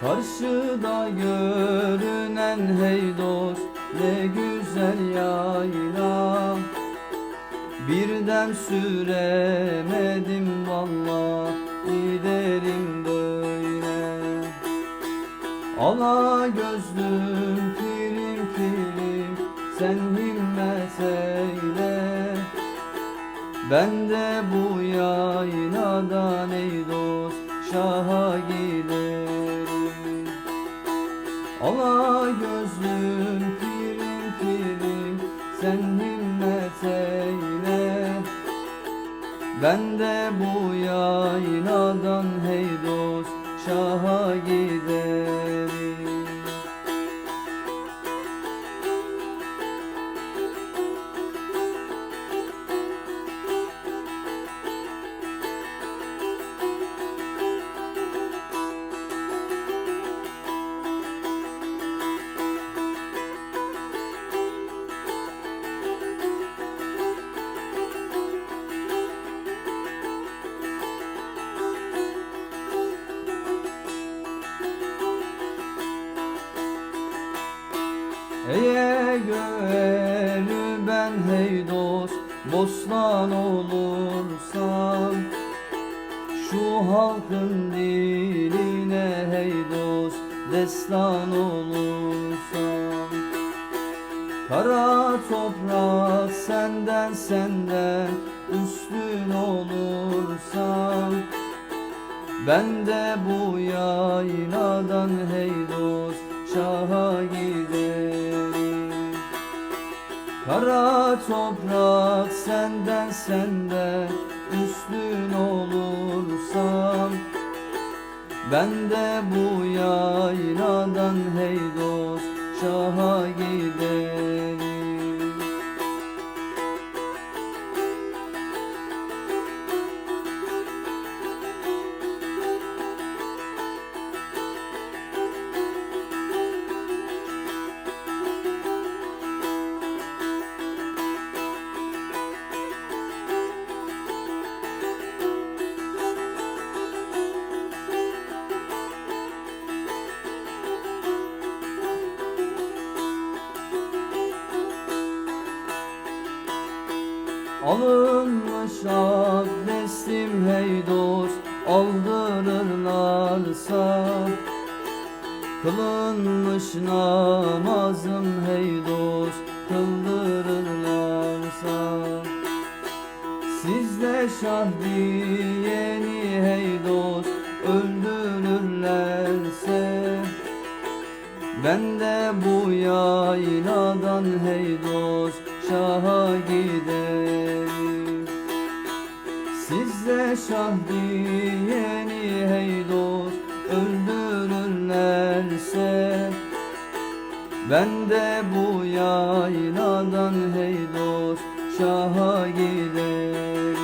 Karşıda görünen hey dost ne güzel yayla. Birden süremedim valla giderim böyle. Ala gözlüm pirim pirim sen himmet eyle. Ben de bu yayladan ey dost şaha giderim Ala gözlüm pirim pirim sen himmet eyle. Ben de bu yayladan hey dost şaha giderim Eye göğerü ben hey dost Bostan olursam Şu halkın diline hey dost Destan olursam Kara toprak senden senden Üstün olursam ben de bu yayladan hey dost şaha giderim Kara toprak senden senden üstün olursam Ben de bu yayladan hey dost şaha giderim Alınmış abdestim hey dost aldırırlarsa. Kılınmış namazım hey dost kıldırırlarsa. Sizde şah diyeni hey dost öldürürlerse. Ben de bu yayladan hey dost şaha giderim Sizde şah diyeni hey dost öldürürlerse Ben de bu yayladan hey dost şaha giderim